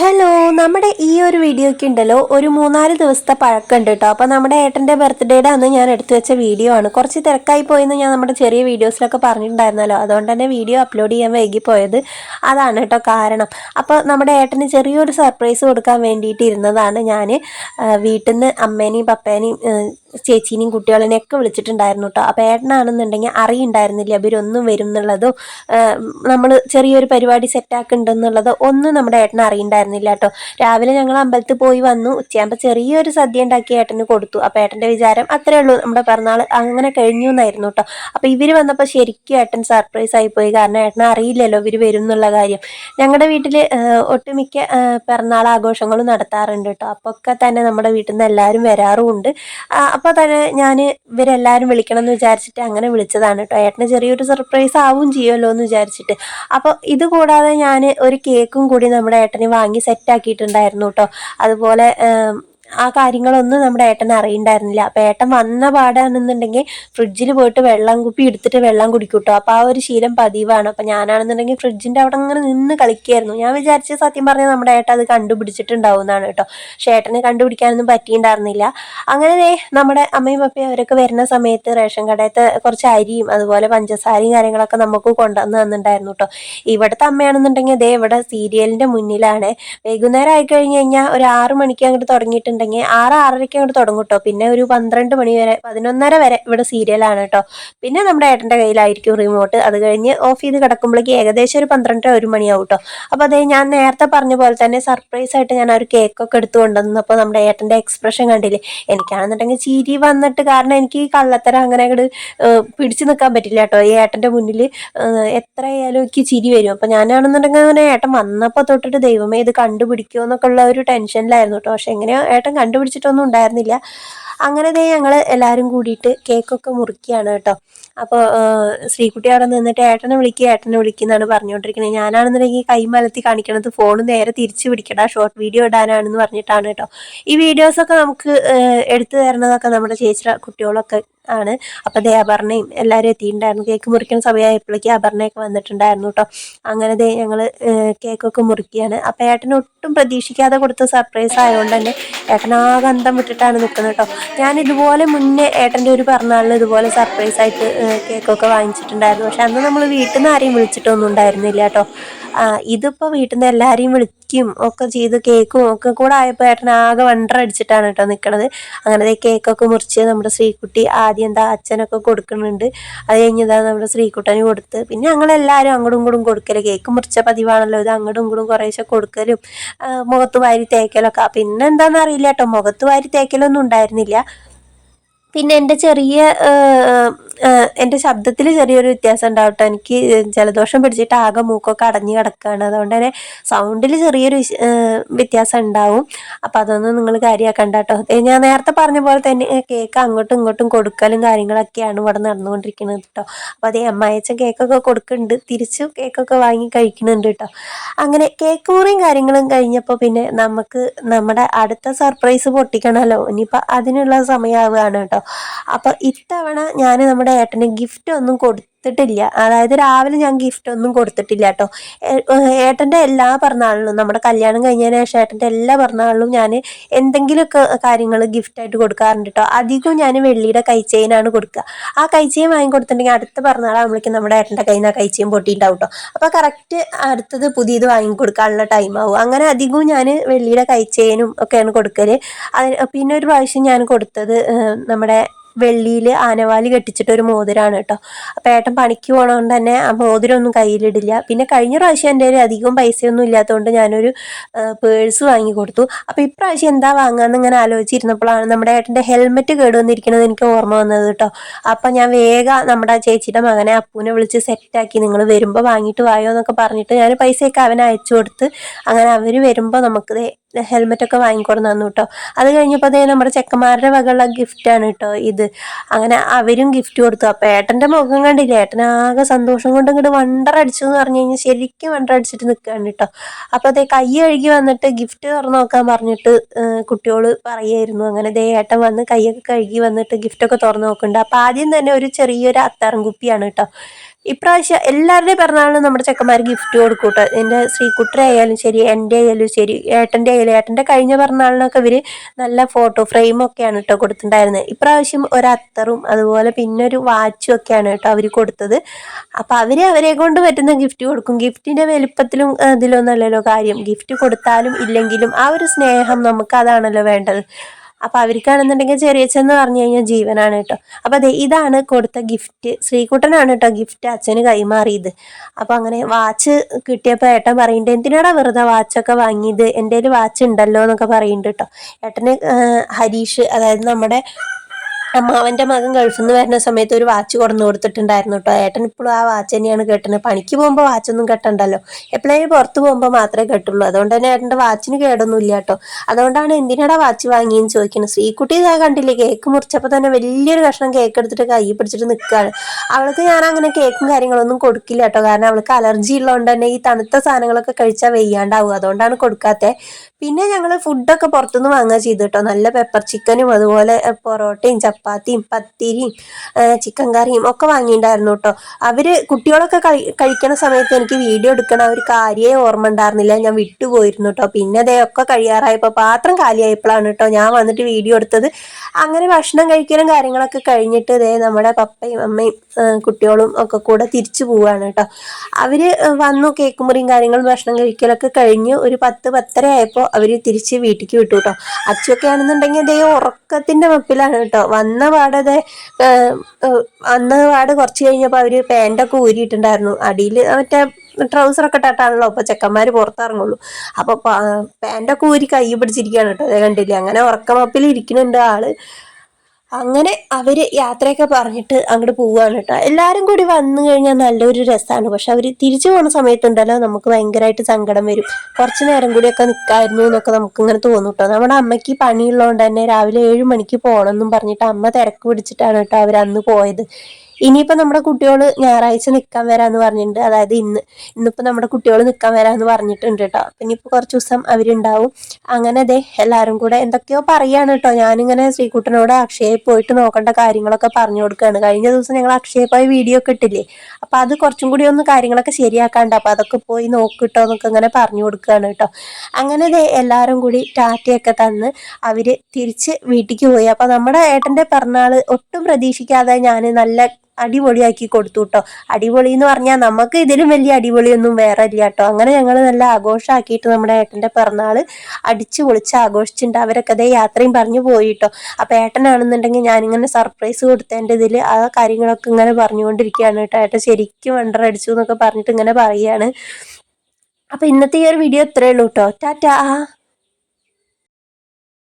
Hello നമ്മുടെ ഈ ഒരു വീഡിയോയ്ക്ക് ഉണ്ടല്ലോ ഒരു മൂന്നാൽ ദിവസത്തെ പഴക്കമുണ്ട് കേട്ടോ. അപ്പോൾ നമ്മുടെ ഏട്ടന്റെ ബർത്ത്ഡേയുടെ അന്ന് ഞാൻ എടുത്തു വെച്ച വീഡിയോ ആണ്. കുറച്ച് തിരക്കായി പോയെന്ന് ഞാൻ നമ്മുടെ ചെറിയ വീഡിയോസിലൊക്കെ പറഞ്ഞിട്ടുണ്ടായിരുന്നല്ലോ. അതുകൊണ്ട് തന്നെ വീഡിയോ അപ്ലോഡ് ചെയ്യാൻ വൈകി പോയത് അതാണ് കേട്ടോ കാരണം. അപ്പോൾ നമ്മുടെ ഏട്ടന് ചെറിയൊരു സർപ്രൈസ് കൊടുക്കാൻ വേണ്ടിയിട്ട് ഇരുന്നതാണ് ഞാൻ വീട്ടിൽ നിന്ന് അമ്മേനെയും പപ്പേനെയും ചേച്ചീനെയും കുട്ടികളെയും ഒക്കെ വിളിച്ചിട്ടുണ്ടായിരുന്നു കേട്ടോ. അപ്പോൾ ഏട്ടനാണെന്നുണ്ടെങ്കിൽ അറിയുണ്ടായിരുന്നില്ല ഇവരൊന്നും വരും എന്നുള്ളതോ നമ്മൾ ചെറിയൊരു പരിപാടി സെറ്റാക്കുന്നുണ്ടെന്നുള്ളതോ ഒന്നും നമ്മുടെ ഏട്ടൻ അറിയണ്ടായിരുന്നില്ല കേട്ടോ രാവിലെ ഞങ്ങൾ അമ്പലത്തിൽ പോയി വന്നു. ഉച്ചയാകുമ്പോൾ ചെറിയൊരു സദ്യ ഉണ്ടാക്കി ഏട്ടന് കൊടുത്തു. അപ്പോൾ ഏട്ടന്റെ വിചാരം അത്രേ ഉള്ളൂ. നമ്മുടെ പിറന്നാൾ അങ്ങനെ കഴിഞ്ഞു എന്നായിരുന്നു കേട്ടോ അപ്പോൾ ഇവർ വന്നപ്പോൾ ശരിക്കും ഏട്ടൻ സർപ്രൈസ് ആയിപ്പോയി കാരണം ഏട്ടനെ അറിയില്ലല്ലോ ഇവർ വരും എന്നുള്ള കാര്യം. ഞങ്ങളുടെ വീട്ടിൽ ഒട്ടുമിക്ക പിറന്നാൾ ആഘോഷങ്ങളും നടത്താറുണ്ട് കേട്ടോ അപ്പോൾ ഒക്കെ തന്നെ നമ്മുടെ വീട്ടിൽ നിന്ന് എല്ലാവരും വരാറുമുണ്ട് അപ്പോൾ തന്നെ ഞാൻ ഇവരെല്ലാവരും വിളിക്കണം എന്ന് വിചാരിച്ചിട്ട് അങ്ങനെ വിളിച്ചതാണ് കേട്ടോ ഏട്ടന് ചെറിയൊരു സർപ്രൈസ് ആവും ചെയ്യുമല്ലോ എന്ന് വിചാരിച്ചിട്ട് അപ്പോൾ ഇതുകൂടാതെ ഞാൻ ഒരു കേക്കും കൂടി നമ്മുടെ ഏട്ടന് വാങ്ങി സെറ്റ് ആക്കിയിട്ടുണ്ടായിരുന്നു കേട്ടോ. അതുപോലെ ആ കാര്യങ്ങളൊന്നും നമ്മുടെ ഏട്ടൻ അറിയണ്ടായിരുന്നില്ല. അപ്പം ഏട്ടൻ വന്ന പാടാണെന്നുണ്ടെങ്കിൽ ഫ്രിഡ്ജിൽ പോയിട്ട് വെള്ളം കുപ്പി എടുത്തിട്ട് വെള്ളം കുടിക്കൂട്ടോ. അപ്പോൾ ആ ഒരു ശീലം പതിവാണ്. അപ്പം ഞാനാണെന്നുണ്ടെങ്കിൽ ഫ്രിഡ്ജിന്റെ അവിടെ അങ്ങനെ നിന്ന് കളിക്കുകയായിരുന്നു ഞാൻ വിചാരിച്ച സത്യം പറഞ്ഞാൽ നമ്മുടെ ഏട്ടൻ അത് കണ്ടുപിടിച്ചിട്ടുണ്ടാവും എന്നാണ് കേട്ടോ. പക്ഷേ ഏട്ടനെ കണ്ടുപിടിക്കാനൊന്നും പറ്റിയിട്ടുണ്ടായിരുന്നില്ല. അങ്ങനെ നമ്മുടെ അമ്മയും പപ്പയും അവരൊക്കെ വരുന്ന സമയത്ത് റേഷൻ കടയത്തെ കുറച്ച് അരിയും അതുപോലെ പഞ്ചസാരയും കാര്യങ്ങളൊക്കെ നമുക്ക് കൊണ്ടുവന്ന് തന്നിട്ടുണ്ടായിരുന്നു കേട്ടോ. ഇവിടുത്തെ അമ്മയാണെന്നുണ്ടെങ്കിൽ അതേ ഇവിടെ സീരിയലിന്റെ മുന്നിലാണ്. വൈകുന്നേരം ആയി കഴിഞ്ഞ് കഴിഞ്ഞാൽ ഒരു ആറ് മണിക്ക് അങ്ങോട്ട് തുടങ്ങിയിട്ടുണ്ട്. ഉണ്ടെങ്കിൽ ആറ് ആറരയ്ക്ക് അങ്ങോട്ട് തുടങ്ങും കേട്ടോ പിന്നെ ഒരു പന്ത്രണ്ട് മണി വരെ പതിനൊന്നര വരെ ഇവിടെ സീരിയലാണ് കേട്ടോ പിന്നെ നമ്മുടെ ഏട്ടന്റെ കയ്യിലായിരിക്കും റിമോട്ട് അത് കഴിഞ്ഞ് ഓഫ് ചെയ്ത് കിടക്കുമ്പോഴേക്ക് ഏകദേശം ഒരു പന്ത്രണ്ടര ഒരു മണിയാവും കേട്ടോ അപ്പോൾ അതേ ഞാൻ നേരത്തെ പറഞ്ഞ പോലെ തന്നെ സർപ്രൈസ് ആയിട്ട് ഞാൻ ഒരു കേക്കൊക്കെ എടുത്തു കൊണ്ടുവന്നപ്പോൾ നമ്മുടെ ഏട്ടന്റെ എക്സ്പ്രഷൻ കണ്ടില്ലേ? എനിക്കാണെന്നുണ്ടെങ്കിൽ ചിരി വന്നിട്ട് കാരണം എനിക്ക് ഈ കള്ളത്തരം അങ്ങനെ അങ്ങോട്ട് പിടിച്ചു നിൽക്കാൻ പറ്റില്ല കേട്ടോ ഈ ഏട്ടന്റെ മുന്നിൽ എത്ര ആയാലും എനിക്ക് ചിരി വരും. അപ്പം ഞാനാണെന്നുണ്ടെങ്കിൽ അങ്ങനെ ഏട്ടൻ വന്നപ്പോൾ തൊട്ടിട്ട് ദൈവമേ ഇത് കണ്ടുപിടിക്കുമോ എന്നൊക്കെ ഉള്ള ഒരു ടെൻഷനിലായിരുന്നു കേട്ടോ പക്ഷെ എങ്ങനെയോ ഏട്ടൻ ഏട്ടൻ കണ്ടുപിടിച്ചിട്ടൊന്നും ഉണ്ടായിരുന്നില്ല. അങ്ങനെ ദേ ഞങ്ങൾ എല്ലാവരും കൂടിയിട്ട് കേക്കൊക്കെ മുറിക്കുകയാണ് കേട്ടോ. അപ്പോൾ ശ്രീകുട്ടി അവിടെ നിന്നിട്ട് ഏട്ടനെ വിളിക്കുക ഏട്ടനെ വിളിക്കുന്നതാണ് പറഞ്ഞുകൊണ്ടിരിക്കുന്നത് ഞാനാണെന്നുണ്ടെങ്കിൽ കൈമലത്തി കാണിക്കണത് ഫോൺ നേരെ തിരിച്ചു പിടിക്കട ഷോർട്ട് വീഡിയോ ഇടാനാണെന്ന് പറഞ്ഞിട്ടാണ് കേട്ടോ. ഈ വീഡിയോസൊക്കെ നമുക്ക് എടുത്തു തരണതൊക്കെ നമ്മുടെ ചേച്ചി കുട്ടികളൊക്കെ ആണ്. അപ്പോൾ ദേ അപർണയും എല്ലാവരും എത്തിയിട്ടുണ്ടായിരുന്നു. കേക്ക് മുറിക്കുന്ന സമയമായപ്പോഴേക്കും അപർണയൊക്കെ വന്നിട്ടുണ്ടായിരുന്നു കേട്ടോ. അങ്ങനെ ദേ ഞങ്ങൾ കേക്കൊക്കെ മുറിക്കുകയാണ് അപ്പോൾ ഏട്ടന് ഒട്ടും പ്രതീക്ഷിക്കാതെ കൊടുത്ത സർപ്രൈസ് ആയതുകൊണ്ട് തന്നെ ഏട്ടനാകെ അന്തം വിട്ടിട്ടാണ് നിൽക്കുന്നത് കേട്ടോ. ഞാൻ ഇതുപോലെ മുന്നേ ഏട്ടന്റെ ഒരു പിറന്നാളിന് ഇതുപോലെ സർപ്രൈസ് ആയിട്ട് കേക്കൊക്കെ വാങ്ങിച്ചിട്ടുണ്ടായിരുന്നു. പക്ഷെ അന്ന് നമ്മൾ വീട്ടിൽ നിന്ന് ആരെയും വിളിച്ചിട്ടൊന്നും ഉണ്ടായിരുന്നില്ല കേട്ടോ. ഇതിപ്പോൾ വീട്ടിൽ നിന്ന് എല്ലാവരെയും വിളിക്കും ഒക്കെ ചെയ്ത് കേക്കും ഒക്കെ കൂടെ ആയപ്പോൾ ഏട്ടൻ ആകെ വണ്ടർ അടിച്ചിട്ടാണ് കേട്ടോ നിൽക്കണത് അങ്ങനെ കേക്കൊക്കെ മുറിച്ച് നമ്മുടെ ശ്രീകുട്ടി ആദ്യം എന്താ അച്ഛനൊക്കെ കൊടുക്കുന്നുണ്ട്. അത് കഴിഞ്ഞതാ നമ്മുടെ ശ്രീകുട്ടന് കൊടുത്ത്. പിന്നെ ഞങ്ങളെല്ലാവരും അങ്ങോട്ടും കൂടും കൊടുക്കൽ. കേക്ക് മുറിച്ച പതിവാണല്ലോ ഇത് അങ്ങോട്ടും കൂടും കുറേശ്ശെ കൊടുക്കലും മുഖത്ത് വാരി തേക്കലൊക്കെ. പിന്നെ എന്താണെന്ന് അറിയില്ല കേട്ടോ മുഖത്ത് വാരി തേക്കലൊന്നും ഉണ്ടായിരുന്നില്ല. പിന്നെ എന്റെ ചെറിയ എന്റെ ശബ്ദത്തിൽ ചെറിയൊരു വ്യത്യാസം ഉണ്ടാവട്ടെ. എനിക്ക് ജലദോഷം പിടിച്ചിട്ട് ആകെ മൂക്കൊക്കെ അടഞ്ഞു കിടക്കുകയാണ് അതുകൊണ്ട് തന്നെ സൗണ്ടിൽ ചെറിയൊരു വ്യത്യാസം ഉണ്ടാവും. അപ്പോൾ അതൊന്നും നിങ്ങൾ കാര്യമാക്കണ്ട കേട്ടോ ഞാൻ നേരത്തെ പറഞ്ഞ പോലെ തന്നെ കേക്ക് അങ്ങോട്ടും ഇങ്ങോട്ടും കൊടുക്കലും കാര്യങ്ങളൊക്കെയാണ് ഇവിടെ നടന്നുകൊണ്ടിരിക്കുന്നത് കേട്ടോ അപ്പോൾ അതേ അമ്മായച്ചൻ കേക്കൊക്കെ കൊടുക്കുന്നുണ്ട്. തിരിച്ചു കേക്കൊക്കെ വാങ്ങി കഴിക്കുന്നുണ്ട് കേട്ടോ അങ്ങനെ കേക്ക് മുറിയും കാര്യങ്ങളും കഴിഞ്ഞപ്പോൾ പിന്നെ നമുക്ക് നമ്മുടെ അടുത്ത സർപ്രൈസ് പൊട്ടിക്കണമല്ലോ ഇനിയിപ്പോൾ അതിനുള്ള സമയമാവുകയാണ് കേട്ടോ അപ്പോൾ ഇത്തവണ ഞാൻ നമ്മുടെ ഏട്ടന് ഗിഫ്റ്റ് ഒന്നും കൊടുത്തിട്ടില്ല. അതായത് രാവിലെ ഞാൻ ഗിഫ്റ്റ് ഒന്നും കൊടുത്തിട്ടില്ല കേട്ടോ. ഏട്ടന്റെ എല്ലാ പിറന്നാളിലും നമ്മുടെ കല്യാണം കഴിഞ്ഞതിന് ശേഷം ഏട്ടന്റെ എല്ലാ പിറന്നാളിലും ഞാൻ എന്തെങ്കിലുമൊക്കെ കാര്യങ്ങൾ ഗിഫ്റ്റായിട്ട് കൊടുക്കാറുണ്ട് കേട്ടോ. അധികവും ഞാൻ വെള്ളിയുടെ കൈച്ചെയിനാണ് കൊടുക്കുക. ആ കൈച്ചെയിൻ വാങ്ങി കൊടുത്തിട്ടുണ്ടെങ്കിൽ അടുത്ത പിറന്നാളാകുമ്പോഴേക്കും നമ്മുടെ ഏട്ടന്റെ കയ്യിൽ നിന്ന് ആ കൈച്ചെയിൻ പൊട്ടിയിട്ടുണ്ടാവും കേട്ടോ. അപ്പോൾ കറക്റ്റ് അടുത്തത് പുതിയത് വാങ്ങി കൊടുക്കാനുള്ള ടൈം ആവും. അങ്ങനെ അധികവും ഞാൻ വെള്ളിയുടെ കൈച്ചെയിനും ഒക്കെയാണ് കൊടുക്കൽ അതിന് പിന്നെ ഒരു പ്രാവശ്യം ഞാൻ കൊടുത്തത് നമ്മുടെ വെള്ളിയിൽ ആനവാലി കെട്ടിച്ചിട്ട് ഒരു മോതിരാണ് കേട്ടോ. അപ്പം ഏട്ടൻ പണിക്ക് പോകണതുകൊണ്ട് തന്നെ ആ മോതിരമൊന്നും കയ്യിലിടില്ല. പിന്നെ കഴിഞ്ഞ പ്രാവശ്യം എന്റെ കയ്യിൽ അധികം പൈസയൊന്നും ഇല്ലാത്തതുകൊണ്ട് ഞാനൊരു പേഴ്സ് വാങ്ങി കൊടുത്തു. അപ്പം ഇപ്രാവശ്യം എന്താ വാങ്ങാമെന്ന് ഇങ്ങനെ ആലോചിച്ചിരുന്നപ്പോഴാണ് നമ്മുടെ ഏട്ടന്റെ ഹെൽമെറ്റ് കേടുവന്നിരിക്കണത് എനിക്ക് ഓർമ്മ വന്നത് കേട്ടോ. അപ്പം ഞാൻ വേഗം നമ്മുടെ ചേച്ചിയുടെ മകനെ അപ്പൂനെ വിളിച്ച് സെറ്റാക്കി നിങ്ങൾ വരുമ്പോൾ വാങ്ങിയിട്ട് വായോ എന്നൊക്കെ പറഞ്ഞിട്ട് ഞാൻ പൈസയൊക്കെ അവനെ അയച്ചു കൊടുത്ത് അങ്ങനെ അവർ വരുമ്പോൾ നമുക്ക് ഹെൽമെറ്റൊക്കെ വാങ്ങിക്കൊടുന്നു തന്നു കേട്ടോ. അത് കഴിഞ്ഞപ്പോൾ അതേ നമ്മുടെ ചെക്കന്മാരുടെ വകയുള്ള ഗിഫ്റ്റാണ് കേട്ടോ ഇത്. അങ്ങനെ അവരും ഗിഫ്റ്റ് കൊടുത്തു. അപ്പോൾ ഏട്ടന്റെ മുഖം കണ്ടില്ല? ഏട്ടനാകെ സന്തോഷം കൊണ്ട് ഇങ്ങോട്ട് വണ്ടർ അടിച്ചു എന്ന് പറഞ്ഞു കഴിഞ്ഞാൽ ശരിക്കും വണ്ടർ അടിച്ചിട്ട് നിൽക്കുകയാണ് കേട്ടോ. അപ്പോൾ അതേ കൈ കഴുകി വന്നിട്ട് ഗിഫ്റ്റ് തുറന്നു നോക്കാൻ പറഞ്ഞിട്ട് കുട്ടികൾ പറയായിരുന്നു. അങ്ങനെ ദേ ഏട്ടൻ വന്ന് കൈയൊക്കെ കഴുകി വന്നിട്ട് ഗിഫ്റ്റൊക്കെ തുറന്നു നോക്കുന്നുണ്ട്. അപ്പോൾ ആദ്യം തന്നെ ഒരു ചെറിയൊരു അത്താറും കുപ്പിയാണ് കേട്ടോ. ഇപ്രാവശ്യം എല്ലാവരുടെയും പിറന്നാളിനും നമ്മുടെ ചെക്കന്മാർ ഗിഫ്റ്റ് കൊടുക്കും കേട്ടോ എന്റെ ശ്രീകുട്ടരെ ആയാലും ശരി എന്റെ ആയാലും ശരി ഏട്ടന്റെ ആയാലും ഏട്ടന്റെ കഴിഞ്ഞ പിറന്നാളിനൊക്കെ ഇവർ നല്ല ഫോട്ടോ ഫ്രെയിമൊക്കെയാണ് കേട്ടോ കൊടുത്തിട്ടുണ്ടായിരുന്നത്. ഇപ്രാവശ്യം ഒരു അത്തറും അതുപോലെ പിന്നെ ഒരു വാച്ചും ഒക്കെയാണ് കേട്ടോ അവർ കൊടുത്തത്. അപ്പം അവർ അവരെ കൊണ്ട് പറ്റുന്ന ഗിഫ്റ്റ് കൊടുക്കും. ഗിഫ്റ്റിന്റെ വലിപ്പത്തിലും ഇതിലൊന്നല്ലല്ലോ കാര്യം. ഗിഫ്റ്റ് കൊടുത്താലും ഇല്ലെങ്കിലും ആ ഒരു സ്നേഹം നമുക്ക് അതാണല്ലോ വേണ്ടത്. അപ്പോൾ അവർക്കാണെന്നുണ്ടെങ്കിൽ ചെറിയച്ഛന്ന് പറഞ്ഞു കഴിഞ്ഞാൽ ജീവനാണ് കേട്ടോ. അപ്പോൾ അതെ ഇതാണ് കൊടുത്ത ഗിഫ്റ്റ് ശ്രീകുട്ടനാണ് കേട്ടോ ഗിഫ്റ്റ് അച്ഛന് കൈമാറിയത്. അപ്പോൾ അങ്ങനെ വാച്ച് കിട്ടിയപ്പോൾ ഏട്ടൻ പറയുന്നുണ്ട് എന്തിനാടാ വെറുതെ വാച്ചൊക്കെ വാങ്ങിയത്? എന്റെ കയ്യിൽ വാച്ച് ഉണ്ടല്ലോ എന്നൊക്കെ പറയുന്നുണ്ട് കേട്ടോ. ഏട്ടന് ഹരീഷ് അതായത് നമ്മുടെ അമ്മാവന്റെ മകൻ ഗൾഫിൽ നിന്ന് വരുന്ന സമയത്ത് ഒരു വാച്ച് കൊടുന്നു കൊടുത്തിട്ടുണ്ടായിരുന്നു കേട്ടോ. ഏട്ടൻ ഇപ്പോഴും ആ വാച്ച് തന്നെയാണ് കെട്ടുന്നത്. പണിക്ക് പോകുമ്പോൾ വാച്ചൊന്നും കെട്ടണ്ടല്ലോ. എപ്പോഴെങ്കിലും പുറത്ത് പോകുമ്പോൾ മാത്രമേ കെട്ടുള്ളൂ. അതുകൊണ്ട് തന്നെ ഏട്ടന്റെ വാച്ചിന് കേടൊന്നും ഇല്ല കേട്ടോ. അതുകൊണ്ടാണ് എന്തിനാടാ വാച്ച് വാങ്ങിയെന്ന് ചോദിക്കുന്നത്. ശ്രീകുട്ടി ഇതാ കണ്ടില്ലേ കേക്ക് മുറിച്ചപ്പോൾ തന്നെ വലിയൊരു കഷ്ണം കേക്ക് എടുത്തിട്ട് കൈ പിടിച്ചിട്ട് നിൽക്കുകയാണ് അവൾക്ക് ഞാൻ അങ്ങനെ കേക്കും കാര്യങ്ങളൊന്നും കൊടുക്കില്ല കേട്ടോ. കാരണം അവൾക്ക് അലർജി ഉള്ളതുകൊണ്ട് തന്നെ ഈ തണുത്ത സാധനങ്ങളൊക്കെ കഴിച്ചാൽ വെയ്യാണ്ടാവും അതുകൊണ്ടാണ് കൊടുക്കാത്തത് പിന്നെ ഞങ്ങൾ ഫുഡൊക്കെ പുറത്തുനിന്ന് വാങ്ങുക ചെയ്തു കേട്ടോ നല്ല പെപ്പർ ചിക്കനും അതുപോലെ പൊറോട്ടയും ചപ്പാത്തിയും പത്തിരിയും ചിക്കൻ കറിയും ഒക്കെ വാങ്ങിയിട്ടുണ്ടായിരുന്നു കേട്ടോ അവർ കുട്ടികളൊക്കെ കഴി കഴിക്കണ സമയത്ത് എനിക്ക് വീഡിയോ എടുക്കണ ഒരു കാര്യേ ഓർമ്മ ഉണ്ടായിരുന്നില്ല. ഞാൻ വിട്ടുപോയിരുന്നു കേട്ടോ പിന്നെ അതേ ഒക്കെ കഴിയാറായപ്പോൾ പാത്രം കാലിയായപ്പോഴാണ് കേട്ടോ ഞാൻ വന്നിട്ട് വീഡിയോ എടുത്തത്. അങ്ങനെ ഭക്ഷണം കഴിക്കലും കാര്യങ്ങളൊക്കെ കഴിഞ്ഞിട്ട് ഇതേ നമ്മുടെ പപ്പയും അമ്മയും കുട്ടികളും ഒക്കെ കൂടെ തിരിച്ചു പോവാണ് കേട്ടോ അവർ വന്നു കേക്ക് മുറിയും കാര്യങ്ങളും ഭക്ഷണം കഴിക്കലൊക്കെ കഴിഞ്ഞ് ഒരു പത്ത് പത്തര ആയപ്പോൾ അവർ തിരിച്ച് വീട്ടിലേക്ക് വിട്ടു കേട്ടോ അച്ഛൊക്കെ ആണെന്നുണ്ടെങ്കിൽ അതേ ഉറക്കത്തിന്റെ മപ്പിലാണ് കേട്ടോ. വന്ന പാടതെ വന്ന പാട് കുറച്ച് കഴിഞ്ഞപ്പോൾ അവർ പാന്റൊക്കെ ഊരിയിട്ടുണ്ടായിരുന്നു. അടിയിൽ മറ്റേ ട്രൗസറൊക്കെ ഇട്ടിട്ടാണല്ലോ അപ്പോൾ ചെക്കന്മാര് പുറത്തിറങ്ങുള്ളൂ. അപ്പൊ പാന്റൊക്കെ ഊരി കൈ പിടിച്ചിരിക്കുകയാണ് കേട്ടോ. അതേ കണ്ടില്ലേ? അങ്ങനെ ഉറക്കമപ്പിൽ ഇരിക്കുന്നുണ്ട് ആൾ. അങ്ങനെ അവർ യാത്രയൊക്കെ പറഞ്ഞിട്ട് അങ്ങോട്ട് പോവുകയാണ് കേട്ടോ. എല്ലാവരും കൂടി വന്നു കഴിഞ്ഞാൽ നല്ലൊരു രസമാണ് പക്ഷെ അവർ തിരിച്ചു പോകുന്ന സമയത്തുണ്ടല്ലോ നമുക്ക് ഭയങ്കരമായിട്ട് സങ്കടം വരും. കുറച്ച് നേരം കൂടിയൊക്കെ നിൽക്കായിരുന്നു എന്നൊക്കെ നമുക്ക് ഇങ്ങനെ തോന്നും കേട്ടോ. നമ്മുടെ അമ്മയ്ക്ക് പണിയുള്ളതുകൊണ്ട് തന്നെ രാവിലെ ഏഴ് മണിക്ക് പോകണം എന്നും പറഞ്ഞിട്ട് അമ്മ തിരക്ക് പിടിച്ചിട്ടാണ് കേട്ടോ അവർ അന്ന് പോയത്. ഇനിയിപ്പോൾ നമ്മുടെ കുട്ടികൾ ഞായറാഴ്ച നിൽക്കാൻ വരാന്ന് പറഞ്ഞിട്ടുണ്ട്. അതായത് ഇന്ന്. ഇന്നിപ്പോൾ നമ്മുടെ കുട്ടികൾ നിൽക്കാൻ വരാന്ന് പറഞ്ഞിട്ടുണ്ട് കേട്ടോ പിന്നെ ഇനിയിപ്പോൾ കുറച്ച് ദിവസം അവരുണ്ടാവും. അങ്ങനെ അതെ എല്ലാവരും കൂടെ എന്തൊക്കെയോ പറയാണ് കേട്ടോ ഞാനിങ്ങനെ ശ്രീകുട്ടനോട് അക്ഷയയിൽ പോയിട്ട് നോക്കേണ്ട കാര്യങ്ങളൊക്കെ പറഞ്ഞു കൊടുക്കുകയാണ് കഴിഞ്ഞ ദിവസം ഞങ്ങൾ അക്ഷയയിൽ പോയി വീഡിയോ ഒക്കെ ഇട്ടില്ലേ? അപ്പോൾ അത് കുറച്ചും കൂടി ഒന്ന് കാര്യങ്ങളൊക്കെ ശരിയാക്കാണ്ട് അപ്പോൾ അതൊക്കെ പോയി നോക്കിട്ടോ എന്നൊക്കെ ഇങ്ങനെ പറഞ്ഞു കൊടുക്കുകയാണ് കേട്ടോ അങ്ങനെ അതെ എല്ലാവരും കൂടി ടാറ്റയൊക്കെ തന്ന് അവർ തിരിച്ച് വീട്ടിലേക്ക് പോയി. അപ്പോൾ നമ്മുടെ ഏട്ടന്റെ പിറന്നാൾ ഒട്ടും പ്രതീക്ഷിക്കാതെ ഞാൻ നല്ല അടിപൊളിയാക്കി കൊടുത്തു കേട്ടോ അടിപൊളി എന്ന് പറഞ്ഞാൽ നമുക്ക് ഇതിലും വലിയ അടിപൊളിയൊന്നും വേറെ ഇല്ല കേട്ടോ അങ്ങനെ ഞങ്ങൾ നല്ല ആഘോഷമാക്കിയിട്ട് നമ്മുടെ ഏട്ടന്റെ പിറന്നാൾ അടിച്ചു പൊളിച്ച് ആഘോഷിച്ചിട്ടുണ്ട് അവരൊക്കെ അതേ യാത്രയും പറഞ്ഞു പോയി കേട്ടോ അപ്പം ഏട്ടനാണെന്നുണ്ടെങ്കിൽ ഞാനിങ്ങനെ സർപ്രൈസ് കൊടുത്തതിന്റെ ഇതിൽ ആ കാര്യങ്ങളൊക്കെ ഇങ്ങനെ പറഞ്ഞുകൊണ്ടിരിക്കുകയാണ് കേട്ടോ ഏട്ടൻ ശരിക്കും വണ്ടർ അടിച്ചു എന്നൊക്കെ പറഞ്ഞിട്ട് ഇങ്ങനെ പറയുകയാണ്. അപ്പം ഇന്നത്തെ ഈ ഒരു വീഡിയോ ഇത്രയേ ഉള്ളൂ കേട്ടോ ടാറ്റാ.